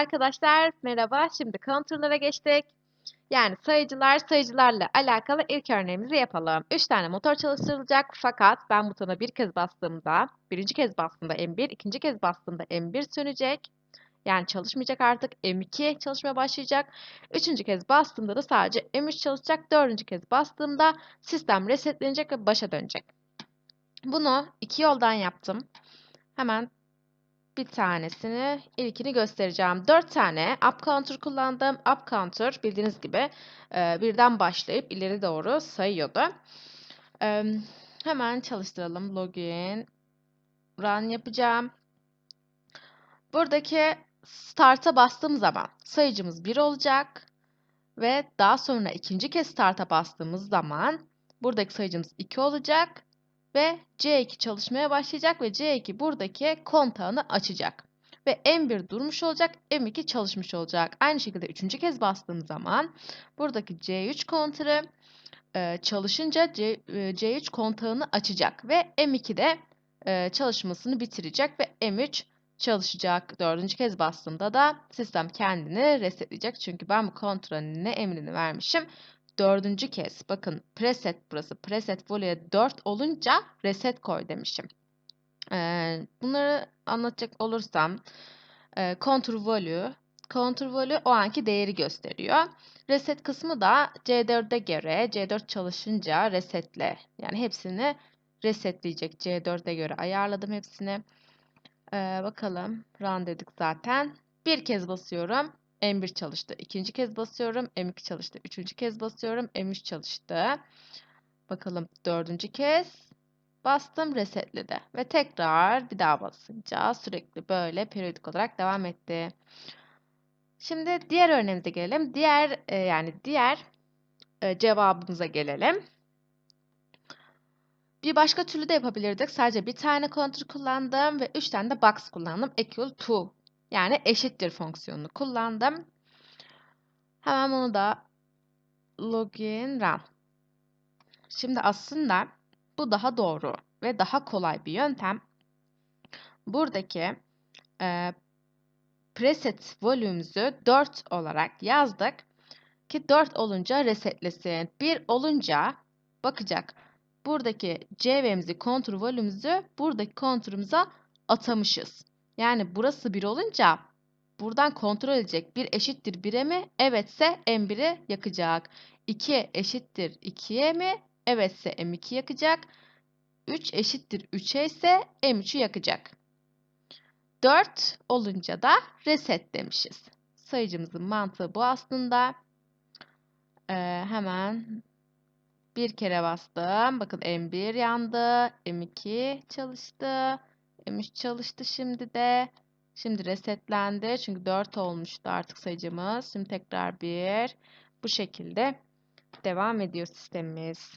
Arkadaşlar merhaba. Şimdi counter'lara geçtik. Yani sayıcılar, sayıcılarla alakalı ilk örneğimizi yapalım. 3 tane motor çalıştırılacak fakat ben butona bir kez bastığımda, birinci kez bastığımda M1, ikinci kez bastığımda M1 sönecek. Yani çalışmayacak artık. M2 çalışmaya başlayacak. Üçüncü kez bastığımda da sadece M3 çalışacak. Dördüncü kez bastığımda sistem resetlenecek ve başa dönecek. Bunu iki yoldan yaptım. Hemen bir tanesini, ilkini göstereceğim. 4 tane up counter kullandım. Up counter bildiğiniz gibi e, birden başlayıp ileri doğru sayıyordu. E, hemen çalıştıralım. Login. Run yapacağım. Buradaki start'a bastığım zaman sayıcımız 1 olacak. Ve daha sonra ikinci kez start'a bastığımız zaman buradaki sayıcımız 2 olacak. Ve C2 çalışmaya başlayacak ve C2 buradaki kontağını açacak. Ve M1 durmuş olacak, M2 çalışmış olacak. Aynı şekilde üçüncü kez bastığım zaman buradaki C3 kontağı e, çalışınca C, e, C3 kontağını açacak ve M2 de e, çalışmasını bitirecek ve M3 çalışacak. Dördüncü kez bastığımda da sistem kendini resetleyecek. Çünkü ben bu kontrolünün ne emrini vermişim? Dördüncü kez bakın preset burası preset volüye 4 olunca reset koy demişim. Ee, bunları anlatacak olursam e, contour value contour value o anki değeri gösteriyor. Reset kısmı da C4'e göre C4 çalışınca resetle yani hepsini resetleyecek C4'e göre ayarladım hepsini. Ee, bakalım run dedik zaten. Bir kez basıyorum. M1 çalıştı. İkinci kez basıyorum. M2 çalıştı. Üçüncü kez basıyorum. M3 çalıştı. Bakalım dördüncü kez bastım resetledi. Ve tekrar bir daha basınca sürekli böyle periyodik olarak devam etti. Şimdi diğer örneğimize gelelim. Diğer e, yani diğer e, cevabımıza gelelim. Bir başka türlü de yapabilirdik. Sadece bir tane counter kullandım ve üç tane de box kullandım. Equal to yani eşittir fonksiyonunu kullandım. Hemen bunu da login run. Şimdi aslında bu daha doğru ve daha kolay bir yöntem. Buradaki e, preset volümümüzü 4 olarak yazdık ki 4 olunca resetlesin. 1 olunca bakacak. Buradaki CV'mizi, kontur volümümüzü buradaki konturumuza atamışız. Yani burası 1 olunca buradan kontrol edecek. 1 eşittir 1'e mi? Evetse M1'i yakacak. 2 eşittir 2'ye mi? Evetse M2 yakacak. 3 eşittir 3'e ise M3'ü yakacak. 4 olunca da reset demişiz. Sayıcımızın mantığı bu aslında. Ee, hemen bir kere bastım. Bakın M1 yandı. M2 çalıştı. M3 çalıştı şimdi de. Şimdi resetlendi. Çünkü 4 olmuştu artık sayıcımız. Şimdi tekrar 1. Bu şekilde devam ediyor sistemimiz.